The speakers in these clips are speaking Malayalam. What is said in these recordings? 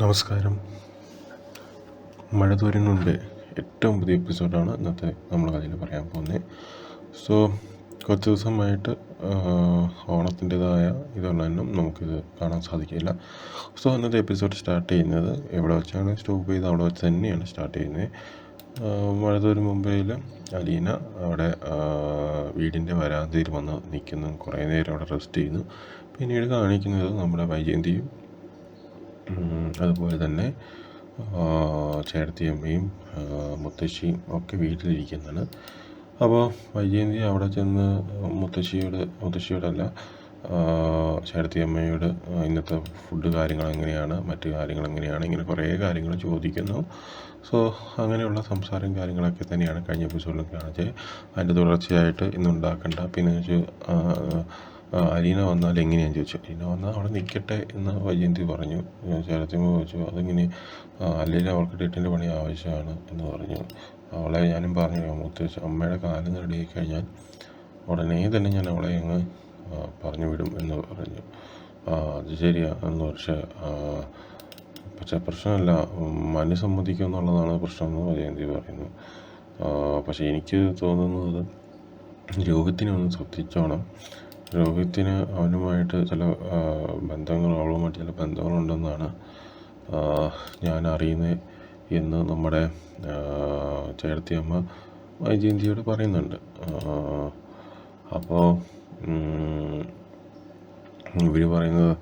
നമസ്കാരം. മഴ തോരുന്നുണ്ട് ഏറ്റവും പുതിയ എപ്പിസോഡാണ് ഇന്നത്തെ നമ്മൾ അതിൽ പറയാൻ പോകുന്നത് സോ കുറച്ച് ദിവസമായിട്ട് ഓണത്തിന്റെതായ ഇതൊന്നും നമുക്കിത് കാണാൻ സാധിക്കില്ല. സോ ഇന്നത്തെ എപ്പിസോഡ് സ്റ്റാർട്ട് ചെയ്യുന്നത് എവിടെ വെച്ചാണ്? സ്റ്റോപ്പ് ചെയ്ത് അവിടെ വെച്ച് തന്നെയാണ് സ്റ്റാർട്ട് ചെയ്യുന്നത്. മഴ തോരും മുംബൈയിൽ അലീന അവിടെ വീടിന്റെ വരാന്തയിൽ വന്ന് നിൽക്കുന്നു. കുറേ നേരം അവിടെ റെസ്റ്റ് ചെയ്യുന്നു. പിന്നീട് കാണിക്കുന്നത് നമ്മുടെ വൈജയന്തിയും അതുപോലെ തന്നെ ചേർത്തിയമ്മയും മുത്തശ്ശിയും ഒക്കെ വീട്ടിലിരിക്കുന്നതാണ് അപ്പോൾ വൈജയന്തി അവിടെ ചെന്ന് മുത്തശ്ശിയോട് മുത്തശ്ശിയോടല്ല ചേട്ടത്തിയമ്മയോട് ഇന്നത്തെ ഫുഡ് കാര്യങ്ങൾ എങ്ങനെയാണ് മറ്റു കാര്യങ്ങൾ എങ്ങനെയാണ് ഇങ്ങനെ കുറേ കാര്യങ്ങൾ ചോദിക്കുന്നു. സോ അങ്ങനെയുള്ള സംസാരം കാര്യങ്ങളൊക്കെ തന്നെയാണ് കഴിഞ്ഞ എപ്പിസോഡിൽ കാണിച്ചത്. അതിന്റെ തുടർച്ചയായിട്ട് ഇന്നുണ്ടാക്കേണ്ട പിന്നെ അലീന വന്നാൽ എങ്ങനെയാണെന്ന് ചോദിച്ചു. അലീന വന്നാൽ അവിടെ നിൽക്കട്ടെ എന്ന് വൈജയന്തി പറഞ്ഞു. ചേട്ടത്തിയമ്മ ചോദിച്ചു അതിങ്ങനെ അല്ലെങ്കിൽ അവൾക്ക് ടിട്ടിന്റെ പണി ആവശ്യമാണ് എന്ന് പറഞ്ഞു. അവളെ ഞാനും പറഞ്ഞു മുത്തശ്ശി അമ്മയുടെ കാലം റെഡിയായി കഴിഞ്ഞാൽ ഉടനെ തന്നെ ഞാൻ അവളെ അങ്ങ് പറഞ്ഞു വിടും എന്ന് പറഞ്ഞു. അത് ശരിയാണ് എന്ന് പക്ഷേ പക്ഷേ പ്രശ്നമല്ല മനു സമ്മതിക്കും എന്നുള്ളതാണ് പ്രശ്നം എന്ന് വൈജയന്തി പറയുന്നു. പക്ഷേ എനിക്ക് തോന്നുന്നത് രോഗത്തിനൊന്ന് ഒന്ന് ശ്രദ്ധിച്ചോണം. രോഹിത്തിന് അവനുമായിട്ട് ചില ബന്ധങ്ങൾ അവളുമായിട്ട് ചില ബന്ധങ്ങളുണ്ടെന്നാണ് ഞാൻ അറിയുന്നത് എന്ന് നമ്മുടെ ചേർത്തിയമ്മ വൈജയന്തിയോട് പറയുന്നുണ്ട്. അപ്പോൾ ഇവർ പറയുന്നത്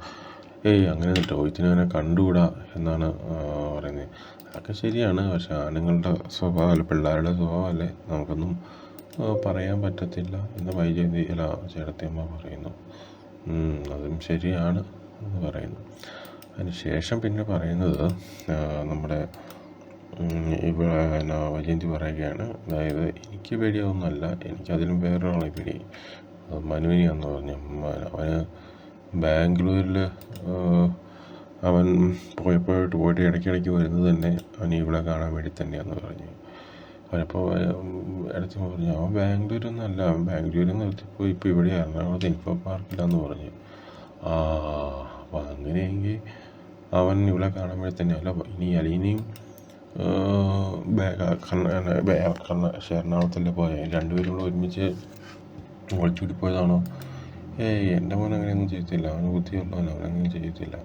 ഏയ് അങ്ങനെ രോഹിത്തിനെ അങ്ങനെ കണ്ടുകൂടാ എന്നാണ് പറയുന്നത്. അതൊക്കെ ശരിയാണ് പക്ഷെ ആണുങ്ങളുടെ സ്വഭാവമല്ല പിള്ളേരുടെ സ്വഭാവമല്ലേ നമുക്കൊന്നും പറയാൻ പറ്റത്തില്ല. എന്ന് വൈജയന്തി അല്ല ചേട്ടത്തിയമ്മ പറയുന്നു. അതും ശരിയാണ് എന്ന് പറയുന്നു. അതിന് ശേഷം പിന്നെ പറയുന്നത് നമ്മുടെ ഇവിടെ വൈജയന്തി പറയുകയാണ്. അതായത് എനിക്ക് പേടിയൊന്നുമല്ല. എനിക്കതിലും വേറൊരാളെ പേടി. മനുവിനി എന്ന് പറഞ്ഞു. അവന് ബാംഗ്ലൂരിൽ അവൻ പോയപ്പോയിട്ട് പോയിട്ട് ഇടയ്ക്കിടയ്ക്ക് വരുന്നത് തന്നെ അവൻ ഇവിടെ കാണാൻ വേണ്ടി തന്നെയാണെന്ന് പറഞ്ഞു. അവനപ്പോൾ എടുത്ത് പറഞ്ഞു അവൻ ബാംഗ്ലൂരൊന്നല്ല അവൻ ബാംഗ്ലൂരിൽ നിർത്തിപ്പോയി ഇപ്പോൾ ഇവിടെ എറണാകുളത്ത് ഇൻഫോ പാർക്കിലാന്ന് പറഞ്ഞു. ആ അപ്പോൾ അങ്ങനെയെങ്കിൽ അവൻ ഇവിടെ കാണുമ്പോഴത്തന്നെ അല്ല ഇനി അലീനയും എറണാകുളത്തല്ലേ പോയ? രണ്ടുപേരും കൂടെ ഒരുമിച്ച് ഒളിച്ചൂടി പോയതാണോ? ഏയ് എന്റെ മോൻ അങ്ങനെയൊന്നും ചെയ്യത്തില്ല. അവന് ബുദ്ധിയുള്ളവൻ അവനങ്ങനെ ചെയ്യത്തില്ല.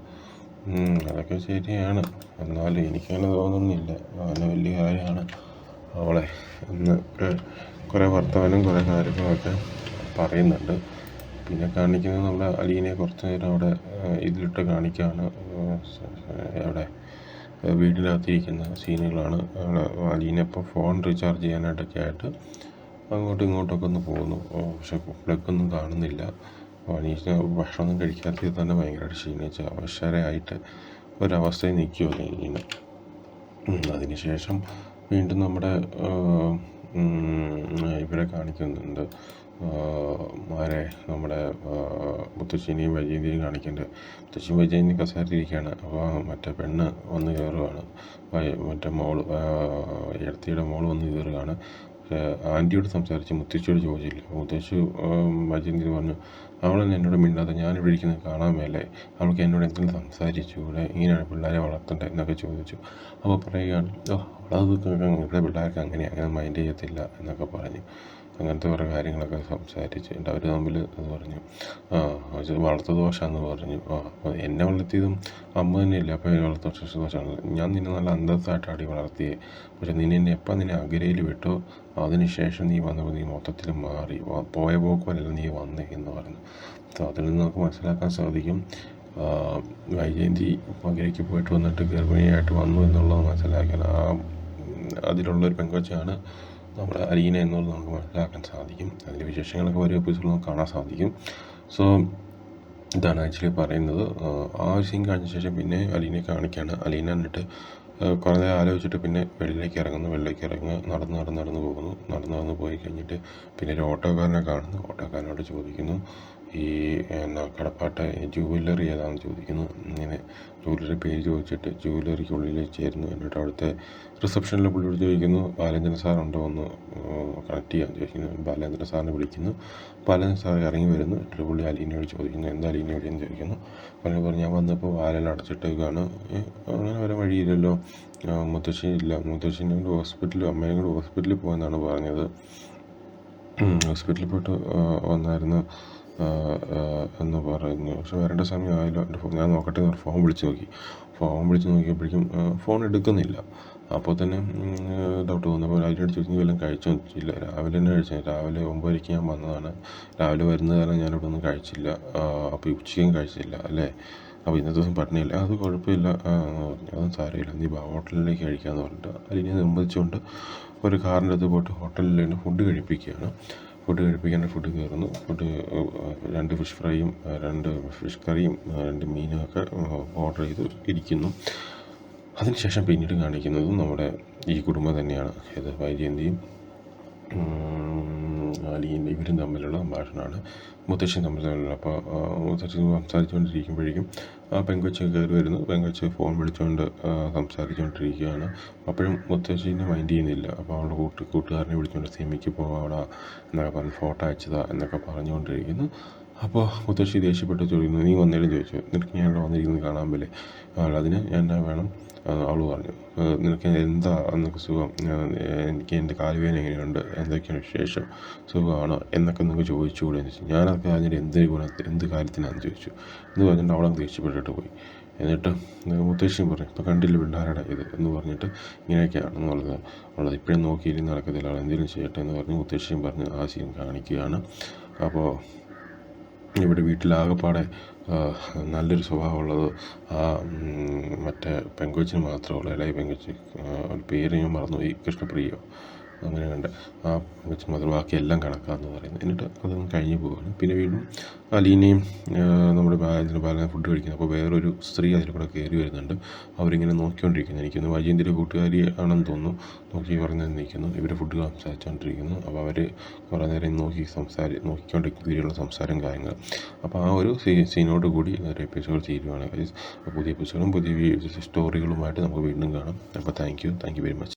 അതൊക്കെ ശരിയാണ്. എന്നാലും എനിക്കങ്ങനെ തോന്നുന്നില്ല. അവന് വലിയ കാര്യമാണ്. അവളെ എന്ന് കുറേ വർത്തമാനം കുറേ കാര്യങ്ങളൊക്കെ പറയുന്നുണ്ട്. പിന്നെ കാണിക്കുന്നത് നമ്മുടെ അലീനെ കുറച്ച് നേരം അവിടെ ഇതിലിട്ട് കാണിക്കുകയാണ് അവിടെ വീടിനകത്തിരിക്കുന്ന സീനുകളാണ്. അലീന ഇപ്പോൾ ഫോൺ റീചാർജ് ചെയ്യാനായിട്ടൊക്കെ ആയിട്ട് അങ്ങോട്ടും ഇങ്ങോട്ടൊക്കെ ഒന്ന് പോകുന്നു. പക്ഷെ ഒന്നും കാണുന്നില്ല. അനീഷിന് ഭക്ഷണമൊന്നും കഴിക്കാത്തത് തന്നെ ഭയങ്കരമായിട്ട് ക്ഷീണിച്ച അവശരായിട്ട് ഒരവസ്ഥയിൽ നിൽക്കുമോ ഇങ്ങനെ അതിന് ശേഷം വീണ്ടും നമ്മുടെ ഇവിടെ കാണിക്കുന്നുണ്ട്. മാരെ നമ്മുടെ മുത്തശ്ശിനെയും വൈജയന്തിയും കാണിക്കുന്നുണ്ട്. മുത്തശ്ശിയും വൈജയന്തി കസേരയിലിരിക്കുകയാണ്. അപ്പോൾ മറ്റേ പെണ്ണ് വന്ന് കയറുകയാണ് മറ്റേ മോൾ ഇടത്തിയുടെ മോൾ വന്ന് കയറുകയാണ്. ആന്റിയോട് സംസാരിച്ച് മുത്തശ്ശിയോട് ചോദിച്ചില്ല. മുത്തശ്ശി വൈജയന്തി പറഞ്ഞു അവളൊന്നും എന്നോട് മിണ്ടാതെ ഞാനിവിടെ ഇരിക്കുന്നത് കാണാൻ മേലെ. അവൾക്ക് എന്നോട് എന്തെങ്കിലും സംസാരിച്ചു? ഇവിടെ ഇങ്ങനെയാണ് പിള്ളേരെ വളർത്തേണ്ടത് എന്നൊക്കെ ചോദിച്ചു. അപ്പോൾ പറയുകയാണ് ഓ അവളത് ഇവിടെ പിള്ളേർക്ക് അങ്ങനെ അങ്ങനെ മൈൻഡ് ചെയ്യത്തില്ല എന്നൊക്കെ പറഞ്ഞു. അങ്ങനത്തെ കുറേ കാര്യങ്ങളൊക്കെ സംസാരിച്ച് എന്നിട്ട് അവർ തമ്മിൽ അത് പറഞ്ഞു. ആ അത് വളർത്തു ദോഷമാണെന്ന് പറഞ്ഞു. ആ എന്നെ വളർത്തിയതും അമ്മ തന്നെയല്ലേ? അപ്പോൾ വളർത്തു ദോഷ ദോഷമാണ് ഞാൻ നിന്നെ നല്ല അന്തസ്സായിട്ട് അടി വളർത്തിയേ. പക്ഷെ നിന്നെ എന്നെ എപ്പം നിന്നെ അകരയിൽ വിട്ടു അതിനുശേഷം നീ വന്നപ്പോൾ നീ മൊത്തത്തിൽ മാറി. പോയ പോക്കുമല്ല നീ വന്നേ എന്ന് പറഞ്ഞു. അപ്പോൾ അതിൽ നിന്ന് നമുക്ക് മനസ്സിലാക്കാൻ സാധിക്കും. വൈജയന്തി മകരയ്ക്ക് പോയിട്ട് വന്നിട്ട് ഗർഭിണിയായിട്ട് വന്നു എന്നുള്ളത് മനസ്സിലാക്കാൻ ആ ഉം, അതിലുള്ളൊരു പെങ്കൊച്ചാണ് നമ്മുടെ അലീന എന്നുള്ളത് നമുക്ക് മനസ്സിലാക്കാൻ സാധിക്കും. അതിന്റെ വിശേഷങ്ങളൊക്കെ ഓരോ എപ്പിസോഡിൽ നമുക്ക് കാണാൻ സാധിക്കും. സോ ഇതാണ് ആക്ച്വലി പറയുന്നത്. ആ, ഒരു സീൻ കാണിച്ച ശേഷം പിന്നെ അലീനെ കാണിക്കുകയാണ് അലീന എന്നിട്ട് കുറേ നേരം ആലോചിച്ചിട്ട് പിന്നെ വെള്ളിലേക്ക് ഇറങ്ങുന്നു. വെള്ളിലേക്ക് ഇറങ്ങുക നടന്ന് നടന്ന് നടന്ന് പോകുന്നു. നടന്ന് നടന്ന് പോയി കഴിഞ്ഞിട്ട് പിന്നെ ഒരു ഓട്ടോക്കാരനെ കാണുന്നു. ഓട്ടോക്കാരനോട് ചോദിക്കുന്നു ഈ എന്നാ കടപ്പാട്ട ജുവല്ലറി ഏതാണെന്ന് ചോദിക്കുന്നു. ഇങ്ങനെ ജൂവലറി പേര് ചോദിച്ചിട്ട് ജൂവലറിക്കുള്ളിൽ ചേരുന്നു എന്നിട്ട് അവിടുത്തെ റിസപ്ഷനിൽ പുള്ളിയോട് ചോദിക്കുന്നു ബാലേന്ദ്രൻ സാർ ഉണ്ടോ? ഒന്ന് കണക്ട് ചെയ്യാൻ ചോദിക്കുന്നു. ബാലേന്ദ്രൻ സാറിനെ വിളിക്കുന്നു. ബാലേന്ദ്രൻ സാർ ഇറങ്ങി വരുന്നു. എന്നിട്ട് പുള്ളി അലീനയോട് ചോദിക്കുന്നു എന്താ അലീന എവിടെയെന്ന്? ചോദിക്കുന്നു. പറഞ്ഞു പറഞ്ഞു ഞാൻ വന്നപ്പോൾ വാലെല്ലാം അടച്ചിട്ടേക്കാണ്. അങ്ങനെ വരാൻ വഴിയില്ലല്ലോ. മുത്തശ്ശി ഇല്ല. മുത്തശ്ശിനെ ഹോസ്പിറ്റലിൽ അമ്മേനെ കൊണ്ട് ഹോസ്പിറ്റലിൽ പോകുമെന്നാണ് പറഞ്ഞത്. ഹോസ്പിറ്റലിൽ പോയിട്ട് വന്നായിരുന്നു. എന്ന് പറയുന്നു പക്ഷെ വരേണ്ട സമയമായില്ല. എന്റെ ഫോൺ ഞാൻ നോക്കട്ടെ എന്ന് പറഞ്ഞ്. ഫോൺ വിളിച്ച് നോക്കി. ഫോൺ വിളിച്ച് നോക്കിയപ്പോഴേക്കും ഫോൺ എടുക്കുന്നില്ല. അപ്പോൾ തന്നെ ഡൗട്ട് തോന്നുന്നു അപ്പോൾ അടിച്ച് ചോദിച്ചു വല്ലതും കഴിച്ചോ ചോദിച്ചില്ല. രാവിലെ തന്നെ കഴിച്ചു രാവിലെ ഒമ്പതരയ്ക്ക് ഞാൻ വന്നതാണ്. രാവിലെ വരുന്ന കാരണം ഞാനിവിടെ ഒന്നും കഴിച്ചില്ല. അപ്പോൾ ഉച്ചയ്ക്കും കഴിച്ചില്ല അല്ലേ? അപ്പോൾ ഇന്നത്തെ ദിവസം പട്ടിണിയില്ല. അത് കുഴപ്പമില്ല. ആ, എന്ന് പറഞ്ഞു. അതും സാരമില്ല. നീ ഹോട്ടലിലേക്ക് കഴിക്കാമെന്ന് പറഞ്ഞിട്ട്. അതിനെ നിർബന്ധിച്ചുകൊണ്ട് ഒരു കാറിന്റെ അടുത്ത് പോയിട്ട് ഹോട്ടലിൽ ഫുഡ് കഴിപ്പിക്കുകയാണ്. ഫുഡ് കഴിപ്പിക്കാൻ ഫുഡ് കയറുന്നു. ഫുഡ് രണ്ട് ഫിഷ് ഫ്രൈയും രണ്ട് ഫിഷ് കറിയും രണ്ട് മീനും ഒക്കെ ഓർഡർ ചെയ്ത് ഇരിക്കുന്നു. അതിനുശേഷം പിന്നീട് കാണിക്കുന്നത് നമ്മുടെ ഈ കുടുംബം തന്നെയാണ്. ഇത് വൈജയന്തിയും അലിയും ഇവരും തമ്മിലുള്ള സംഭാഷണമാണ് മുത്തശ്ശിയും തമ്മിലുള്ള അപ്പോൾ മുത്തശ്ശി സംസാരിച്ചുകൊണ്ടിരിക്കുമ്പോഴേക്കും ആ പെങ്കൊച്ച് കയറി വരുന്നു. പെങ്കൊച്ച് ഫോൺ വിളിച്ചുകൊണ്ട് സംസാരിച്ചുകൊണ്ടിരിക്കുകയാണ്. അപ്പോഴും മുത്തശ്ശീനെ മൈൻഡ് ചെയ്യുന്നില്ല. അപ്പോൾ അവളുടെ കൂട്ട് കൂട്ടുകാരനെ വിളിച്ചുകൊണ്ട് സിമിക്ക് പോവാടാ എന്നൊക്കെ പറഞ്ഞ് ഫോട്ടോ അയച്ചതാ എന്നൊക്കെ പറഞ്ഞുകൊണ്ടിരിക്കുന്നു. അപ്പോൾ മുത്തശ്ശി ദേഷ്യപ്പെട്ട് ചോദിക്കുന്നു നീ വന്നേലും ചോദിച്ചു? നിനക്ക് ഞാൻ ഇവിടെ വന്നിരിക്കുന്നത് കാണാൻ പോലെ അതിന് ഞാൻ എന്നാ വേണം? അവൾ പറഞ്ഞു. നിനക്ക് എന്താ നിനക്ക് സുഖം? എനിക്ക് എന്റെ കാലുവേദന എങ്ങനെയുണ്ട്? എന്തൊക്കെയാണ് വിശേഷം? സുഖമാണോ? എന്നൊക്കെ നിങ്ങൾക്ക് ചോദിച്ചുകൂടെ എന്ന് ചോദിച്ചു. ഞാനൊക്കെ അതിന്റെ എന്ത് ഗുണ എന്ത് കാര്യത്തിനാണെന്ന് ചോദിച്ചു. എന്ന് പറഞ്ഞിട്ട് അവളെ ദേഷ്യപ്പെട്ടിട്ട് പോയി. എന്നിട്ട് മുത്തശ്ശിയും പറഞ്ഞു ഇപ്പോൾ കണ്ടില്ല പിള്ളേരുടെ ഇത്? എന്ന് പറഞ്ഞിട്ട് ഇങ്ങനെയൊക്കെയാണെന്നുള്ളത് ഉള്ളത് ഇപ്പോഴും നോക്കിയിരുന്ന് നടക്കത്തില്ല. എന്തെങ്കിലും ചെയ്യട്ടെ എന്ന് പറഞ്ഞ് മുത്തശ്ശിയും പറഞ്ഞ് ആ സീൻ കാണിക്കുകയാണ്. അപ്പോൾ ഇവിടെ വീട്ടിലാകെപ്പാടെ നല്ലൊരു സ്വഭാവമുള്ളത്. ആ മറ്റേ പെങ്കൊച്ചിന് മാത്രമേ ഉള്ളൂ ഇളയ പെങ്കൊച്ച് പേര് ഞാൻ മറന്നുപോയി. കൃഷ്ണപ്രിയോ. അങ്ങനെ കണ്ട് ആ വെച്ച് മാത്രം ബാക്കി എല്ലാം കണക്കാന്ന് പറയുന്നത് എന്നിട്ട് അത് കഴിഞ്ഞ് പോവുകയാണ്. പിന്നെ വീണ്ടും അലീനയും നമ്മുടെ ബാലത്തിന് ബാലനെ ഫുഡ് കഴിക്കുന്നത് അപ്പോൾ വേറൊരു സ്ത്രീ അതിൽ കൂടെ കയറി വരുന്നുണ്ട്. അവരിങ്ങനെ നോക്കിക്കൊണ്ടിരിക്കുന്നു. എനിക്കൊന്ന് വൈജയന്തിന്റെ കൂട്ടുകാരി ആണെന്ന് തോന്നുന്നു. നോക്കി പറഞ്ഞ് നിൽക്കുന്നു. ഇവർ ഫുഡ് സംസാരിച്ചുകൊണ്ടിരിക്കുന്നു അപ്പോൾ അവർ കുറേ നേരം നോക്കി സംസാരി നോക്കിക്കൊണ്ടിരിക്കുന്ന സംസാരം കാര്യങ്ങൾ. അപ്പോൾ ആ ഒരു സീനോട് കൂടി ഒരു എപ്പിസോഡ് തീരുവാണ്. പുതിയ എപ്പിസോഡും പുതിയ സ്റ്റോറികളുമായിട്ട് നമുക്ക് വീണ്ടും കാണാം. അപ്പോൾ thank you thank you very much